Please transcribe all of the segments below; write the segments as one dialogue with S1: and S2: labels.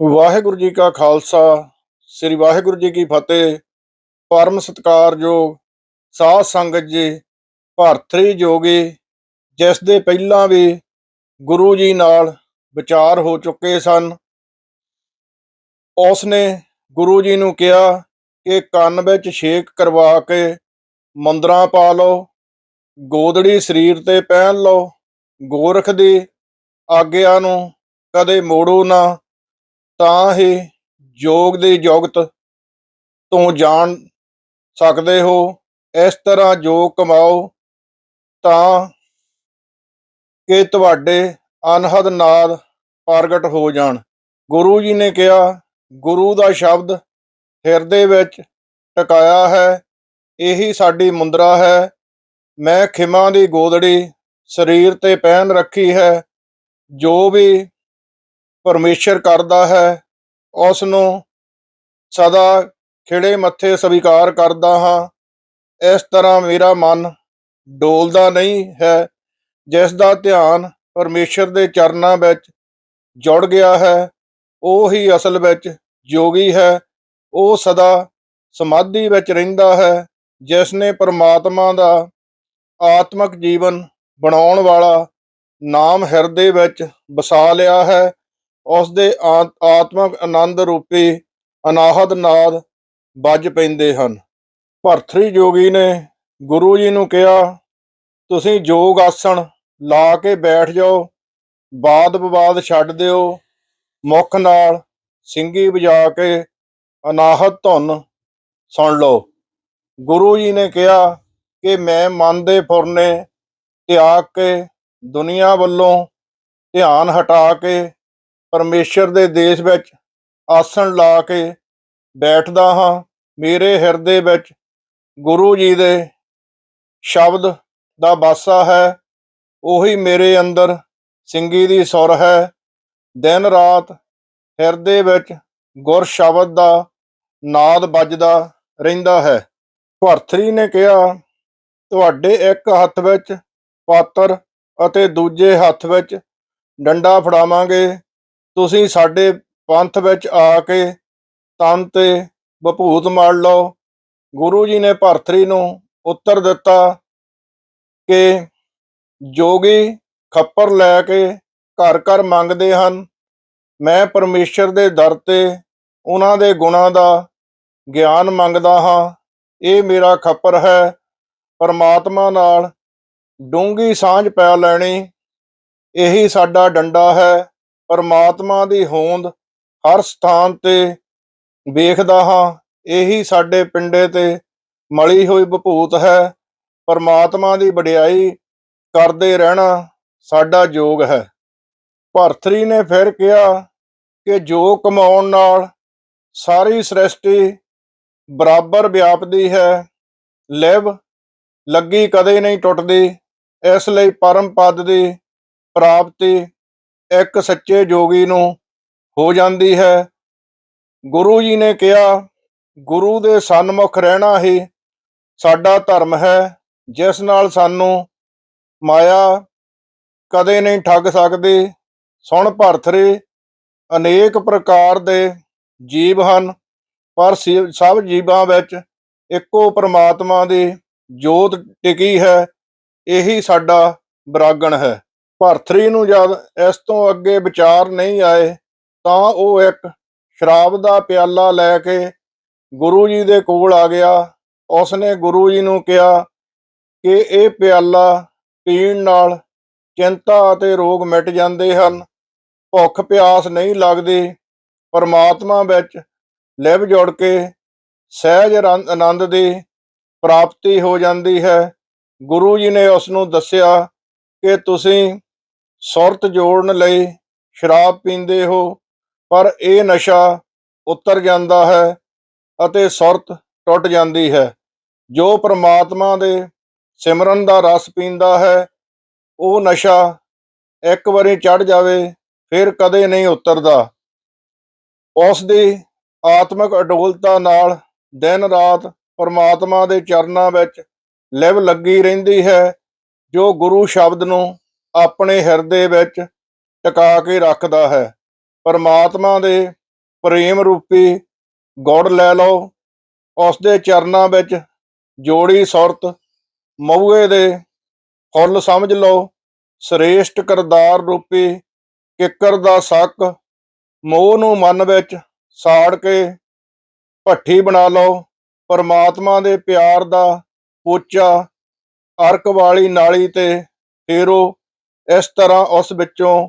S1: ਵਾਹਿਗੁਰੂ ਜੀ ਕਾ ਖਾਲਸਾ, ਸ੍ਰੀ ਵਾਹਿਗੁਰੂ ਜੀ ਕੀ ਫਤਿਹ। ਪਰਮ ਸਤਿਕਾਰਯੋਗ ਸਾਧ ਸੰਗਤ ਜੀ ਭਾਰਤਰੀ ਜੋਗੀ, ਜਿਸ ਦੇ ਪਹਿਲਾਂ ਵੀ ਗੁਰੂ ਜੀ ਨਾਲ ਵਿਚਾਰ ਹੋ ਚੁੱਕੇ ਸਨ। ਉਸ ਨੇ ਗੁਰੂ ਜੀ ਨੂੰ ਕਿਹਾ ਕਿ ਕੰਨ ਵਿੱਚ ਛੇਕ ਕਰਵਾ ਕੇ ਮੁੰਦਰਾਂ ਪਾ ਲਓ, ਗੋਦੜੀ ਸਰੀਰ ਤੇ ਪਹਿਨ ਲਓ, ਗੋਰਖ ਦੀ ਆਗਿਆ ਨੂੰ ਕਦੇ ਮੋੜੋ ਨਾ। ਤਾਂ ਹੀ ਯੋਗ ਦੀ ਜੁਗਤ ਤੋਂ ਜਾਣ ਸਕਦੇ ਹੋ। ਇਸ ਤਰ੍ਹਾਂ ਜੋ ਕਮਾਓ, ਤਾਂ ਕਿ ਤੁਹਾਡੇ ਅਨਹਦ ਨਾਲ ਪ੍ਰਗਟ ਹੋ ਜਾਣ। ਗੁਰੂ ਜੀ ਨੇ ਕਿਹਾ, ਗੁਰੂ ਦਾ ਸ਼ਬਦ ਹਿਰਦੇ ਵਿੱਚ ਟਿਕਾਇਆ ਹੈ, ਇਹੀ ਸਾਡੀ ਮੁੰਦਰਾ ਹੈ। ਮੈਂ ਖਿਮਾ ਦੀ ਗੋਦੜੀ ਸਰੀਰ ਤੇ ਪਹਿਨ ਰੱਖੀ ਹੈ। ਜੋ ਵੀ ਪਰਮੇਸ਼ਰ ਕਰਦਾ ਹੈ ਉਸ ਨੂੰ ਸਦਾ ਖਿੜੇ ਮੱਥੇ ਸਵੀਕਾਰ ਕਰਦਾ ਹਾਂ। ਇਸ ਤਰ੍ਹਾਂ ਮੇਰਾ ਮਨ ਡੋਲਦਾ ਨਹੀਂ ਹੈ ਜਿਸ ਦਾ ਧਿਆਨ ਪਰਮੇਸ਼ਰ ਦੇ ਚਰਨਾਂ ਵਿੱਚ ਜੁੜ ਗਿਆ ਹੈ, ਉਹ ਹੀ ਅਸਲ ਵਿੱਚ ਜੋਗੀ ਹੈ। ਉਹ ਸਦਾ ਸਮਾਧੀ ਵਿੱਚ ਰਹਿੰਦਾ ਹੈ ਜਿਸ ਨੇ ਪਰਮਾਤਮਾ ਦਾ ਆਤਮਿਕ ਜੀਵਨ ਬਣਾਉਣ ਵਾਲਾ ਨਾਮ ਹਿਰਦੇ ਵਿੱਚ ਵਸਾ ਲਿਆ ਹੈ। ਉਸ ਦੇ ਆ- ਆਤਮਿਕ ਆਨੰਦ ਰੂਪੀ ਅਨਾਹਦ ਨਾਦ ਵੱਜ ਪੈਂਦੇ ਹਨ। ਭਰਤਰੀ ਜੋਗੀ ਨੇ ਗੁਰੂ ਜੀ ਨੂੰ ਕਿਹਾ, ਤੁਸੀਂ ਯੋਗ ਆਸਣ ਲਾ ਕੇ ਬੈਠ ਜਾਓ, ਬਾਦ ਵਿਵਾਦ ਛੱਡ ਦਿਓ, ਮੁਖ ਨਾਲ ਸਿੰਗੀ ਵਜਾ ਕੇ ਅਨਾਹਤ ਧੁਨ ਸੁਣ ਲਓ। ਗੁਰੂ ਜੀ ਨੇ ਕਿਹਾ ਕਿ ਮੈਂ ਮਨ ਦੇ ਫੁਰਨੇ ਤਿਆਗ ਕੇ ਦੁਨੀਆ ਵੱਲੋਂ ਧਿਆਨ ਹਟਾ ਕੇ ਪਰਮੇਸ਼ਰ ਦੇ ਦੇਸ਼ ਵਿੱਚ ਆਸਣ ਲਾ ਕੇ ਬੈਠਦਾ ਹਾਂ, ਮੇਰੇ ਹਿਰਦੇ ਵਿੱਚ ਗੁਰੂ ਜੀ ਦੇ ਸ਼ਬਦ ਦਾ ਬਾਸਾ ਹੈ, ਉਹੀ ਮੇਰੇ ਅੰਦਰ ਸਿੰਗੀ ਦੀ ਸੁਰ ਹੈ। ਦਿਨ ਰਾਤ ਹਿਰਦੇ ਵਿੱਚ ਗੁਰ ਸ਼ਬਦ ਦਾ ਨਾਦ ਵੱਜਦਾ ਰਹਿੰਦਾ ਹੈ। ਭਰਥਰੀ ਨੇ ਕਿਹਾ, ਤੁਹਾਡੇ ਇੱਕ ਹੱਥ ਵਿੱਚ ਪਾਤਰ ਅਤੇ ਦੂਜੇ ਹੱਥ ਵਿੱਚ ਡੰਡਾ ਫੜਾਵਾਂਗੇ। ਤੁਸੀਂ ਸਾਡੇ ਪੰਥ ਵਿੱਚ ਆ ਕੇ ਤਨ ਤੇ ਬਭੂਤ ਮੜ ਲਓ। ਗੁਰੂ ਜੀ ਨੇ ਭਰਤਰੀ ਨੂੰ ਉੱਤਰ ਦਿੱਤਾ ਕਿ ਜੋਗੀ ਖੱਪਰ ਲੈ ਕੇ ਘਰ ਘਰ ਮੰਗਦੇ ਹਨ। ਮੈਂ ਪਰਮੇਸ਼ਰ ਦੇ ਦਰ ਤੇ ਉਹਨਾਂ ਦੇ ਗੁਣਾਂ ਦਾ ਗਿਆਨ ਮੰਗਦਾ ਹਾਂ। ਇਹ ਮੇਰਾ ਖੱਪਰ ਹੈ। ਪਰਮਾਤਮਾ ਨਾਲ ਡੂੰਗੀ ਸਾਂਝ ਪੈ ਲੈਣੀ। ਇਹੀ ਸਾਡਾ ਡੰਡਾ ਹੈ। ਪਰਮਾਤਮਾ ਦੀ ਹੋਂਦ ਹਰ ਸਥਾਨ ਤੇ ਵੇਖਦਾ ਹਾਂ, ਇਹੀ ਸਾਡੇ ਪਿੰਡੇ ਤੇ ਮਲੀ ਹੋਈ ਬਭੂਤ ਹੈ। ਪਰਮਾਤਮਾ ਦੀ ਵਡਿਆਈ ਕਰਦੇ ਰਹਿਣਾ ਸਾਡਾ ਯੋਗ ਹੈ। ਭਰਤਰੀ ਨੇ ਫਿਰ ਕਿਹਾ ਕਿ ਜੋ ਕਮਾਉਣ ਨਾਲ ਸਾਰੀ ਸ੍ਰਿਸ਼ਟੀ ਬਰਾਬਰ ਵਿਆਪਦੀ ਹੈ, ਲਿਵ ਲੱਗੀ ਕਦੇ ਨਹੀਂ ਟੁੱਟਦੀ, ਇਸ ਲਈ ਪਰਮ ਪਦ ਦੀ ਪ੍ਰਾਪਤੀ ਇੱਕ ਸੱਚੇ ਜੋਗੀ ਨੂੰ ਹੋ ਜਾਂਦੀ ਹੈ। ਗੁਰੂ ਜੀ ਨੇ ਕਿਹਾ, ਗੁਰੂ ਦੇ ਸਨਮੁਖ ਰਹਿਣਾ ਹੀ ਸਾਡਾ ਧਰਮ ਹੈ। ਜਿਸ ਨਾਲ ਸਾਨੂੰ ਮਾਇਆ ਕਦੇ ਨਹੀਂ ਠੱਗ ਸਕਦੀ। ਸੁਣ ਭਰਥਰੇ, ਅਨੇਕ ਪ੍ਰਕਾਰ ਦੇ ਜੀਵ ਹਨ, ਪਰ ਸੀ- ਸਭ ਜੀਵਾਂ ਵਿੱਚ ਇੱਕੋ ਪ੍ਰਮਾਤਮਾ ਦੀ ਜੋਤ ਟਿਕੀ ਹੈ। ਇਹੀ ਸਾਡਾ ਬਰਾਗਣ ਹੈ। ਭਰਥਰੀ ਨੂੰ ਜਦ ਇਸ ਤੋਂ ਅੱਗੇ ਵਿਚਾਰ ਨਹੀਂ ਆਏ, ਤਾਂ ਉਹ ਇੱਕ ਸ਼ਰਾਬ ਦਾ ਪਿਆਲਾ ਲੈ ਕੇ ਗੁਰੂ ਜੀ ਦੇ ਕੋਲ ਆ ਗਿਆ। ਉਸਨੇ ਗੁਰੂ ਜੀ ਨੂੰ ਕਿਹਾ ਕਿ ਇਹ ਪਿਆਲਾ ਪੀਣ ਨਾਲ ਚਿੰਤਾ ਅਤੇ ਰੋਗ ਮਿਟ ਜਾਂਦੇ ਹਨ। ਭੁੱਖ ਪਿਆਸ ਨਹੀਂ ਲੱਗਦੀ। ਪਰਮਾਤਮਾ ਵਿੱਚ ਲਿਵ ਜੁੜ ਕੇ ਸਹਿਜ ਰਨ- ਆਨੰਦ ਦੀ ਪ੍ਰਾਪਤੀ ਹੋ ਜਾਂਦੀ ਹੈ। ਗੁਰੂ ਜੀ ਨੇ ਉਸ ਨੂੰ ਦੱਸਿਆ ਕਿ ਤੁਸੀਂ ਸੁਰਤ ਜੋੜਨ ਲਈ ਸ਼ਰਾਬ ਪੀਂਦੇ ਹੋ, ਪਰ ਇਹ ਨਸ਼ਾ ਉਤਰ ਜਾਂਦਾ ਹੈ ਅਤੇ ਸੁਰਤ ਟੁੱਟ ਜਾਂਦੀ ਹੈ। ਜੋ ਪ੍ਰਮਾਤਮਾ ਦੇ ਸਿਮਰਨ ਦਾ ਰਸ ਪੀਂਦਾ ਹੈ, ਉਹ ਨਸ਼ਾ ਇੱਕ ਵਾਰੀ ਚੜ ਜਾਵੇ, ਫਿਰ ਕਦੇ ਨਹੀਂ ਉਤਰਦਾ। ਉਸ ਦੀ ਆਤਮਿਕ ਅਡੋਲਤਾ ਨਾਲ ਦਿਨ ਰਾਤ ਪਰਮਾਤਮਾ ਦੇ ਚਰਨਾਂ ਵਿੱਚ ਲਿਵ ਲੱਗੀ ਰਹਿੰਦੀ ਹੈ, ਜੋ ਗੁਰੂ ਸ਼ਬਦ ਨੂੰ ਆਪਣੇ ਹਿਰਦੇ ਵਿੱਚ ਟਿਕਾ ਕੇ ਰੱਖਦਾ ਹੈ। ਪਰਮਾਤਮਾ ਦੇ ਪ੍ਰੇਮ ਰੂਪੀ ਗੁੜ ਲੈ ਲਓ। ਉਸ ਦੇ ਚਰਨਾਂ ਵਿੱਚ ਜੋੜੀ ਸੁਰਤ, ਮਊਏ ਦੇ ਫੁੱਲ ਸਮਝ ਲਓ। ਸ੍ਰੇਸ਼ਟ ਕਰਤਾਰ ਰੂਪੀ ਕਿੱਕਰ ਦਾ ਸੱਕ ਮੋਹ ਨੂੰ ਮਨ ਵਿੱਚ ਸਾੜ ਕੇ ਭੱਠੀ ਬਣਾ ਲਓ। ਪਰਮਾਤਮਾ ਦੇ ਪਿਆਰ ਦਾ ਪੋਚਾ ਅਰਕ ਵਾਲੀ ਨਾਲੀ ਤੇ ਫੇਰੋ। ਇਸ ਤਰ੍ਹਾਂ ਉਸ ਵਿੱਚੋਂ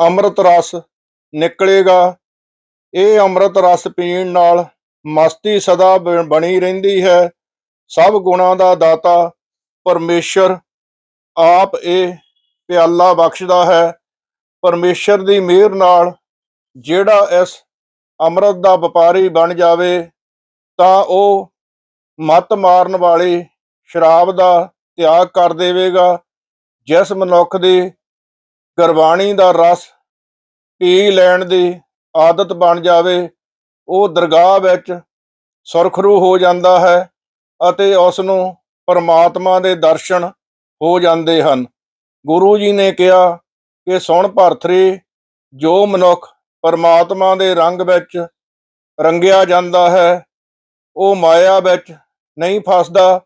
S1: ਅੰਮ੍ਰਿਤ ਰਸ ਨਿਕਲੇਗਾ। ਇਹ ਅੰਮ੍ਰਿਤ ਰਸ ਪੀਣ ਨਾਲ ਮਸਤੀ ਸਦਾ ਬ- ਬਣੀ ਰਹਿੰਦੀ ਹੈ। ਸਭ ਗੁਣਾਂ ਦਾ ਦਾਤਾ ਪਰਮੇਸ਼ਰ ਆਪ ਇਹ ਪਿਆਲਾ ਬਖਸ਼ਦਾ ਹੈ। ਪਰਮੇਸ਼ਰ ਦੀ ਮਿਹਰ ਨਾਲ ਜਿਹੜਾ ਇਸ ਅੰਮ੍ਰਿਤ ਦਾ ਵਪਾਰੀ ਬਣ ਜਾਵੇ, ਤਾਂ ਉਹ ਮਤ ਮਾਰਨ ਵਾਲੀ ਸ਼ਰਾਬ ਦਾ ਤਿਆਗ ਕਰ ਦੇਵੇਗਾ। ਜਿਸ ਮਨੁੱਖ ਦੀ ਗੁਰਬਾਣੀ ਦਾ ਰਸ ਪੀ ਲੈਣ ਦੀ ਆਦਤ ਬਣ ਜਾਵੇ, ਉਹ ਦਰਗਾਹ ਵਿੱਚ ਸੁਰਖਰੂ ਹੋ ਜਾਂਦਾ ਹੈ ਅਤੇ ਉਸ ਨੂੰ ਪਰਮਾਤਮਾ ਦੇ ਦਰਸ਼ਨ ਹੋ ਜਾਂਦੇ ਹਨ। ਗੁਰੂ ਜੀ ਨੇ ਕਿਹਾ ਕਿ ਸੁਣ ਭਰਥਰੀ, ਜੋ ਮਨੁੱਖ ਪਰਮਾਤਮਾ ਦੇ ਰੰਗ ਵਿੱਚ ਰੰਗਿਆ ਜਾਂਦਾ ਹੈ, ਉਹ ਮਾਇਆ ਵਿੱਚ ਨਹੀਂ ਫਸਦਾ,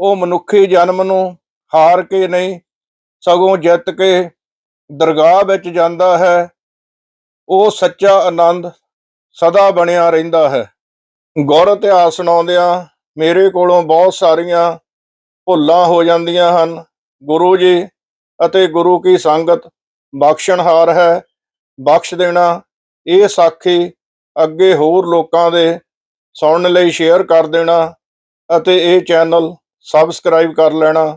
S1: ਉਹ ਮਨੁੱਖੀ ਜਨਮ ਨੂੰ ਹਾਰ ਕੇ ਨਹੀਂ ਸਗੋਂ ਜਿੱਤ ਕੇ ਦਰਗਾਹ ਵਿੱਚ ਜਾਂਦਾ ਹੈ, ਉਹ ਸੱਚਾ ਆਨੰਦ ਸਦਾ ਬਣਿਆ ਰਹਿੰਦਾ ਹੈ। ਗੌਰ ਇਤਿਹਾਸ ਸੁਣਾਉਂਦਿਆਂ ਮੇਰੇ ਕੋਲੋਂ ਬਹੁਤ ਸਾਰੀਆਂ ਭੁੱਲਾਂ ਹੋ ਜਾਂਦੀਆਂ ਹਨ। ਗੁਰੂ ਜੀ ਅਤੇ ਗੁਰੂ ਕੀ ਸੰਗਤ ਬਖਸ਼ਣਹਾਰ ਹੈ। ਬਖਸ਼ ਦੇਣਾ ਇਹ ਸਾਖੀ ਅੱਗੇ ਹੋਰ ਲੋਕਾਂ ਦੇ ਸੁਣਨ ਲਈ ਸ਼ੇਅਰ ਕਰ ਦੇਣਾ ਅਤੇ ਇਹ ਚੈਨਲ ਸਬਸਕ੍ਰਾਈਬ ਕਰ ਲੈਣਾ।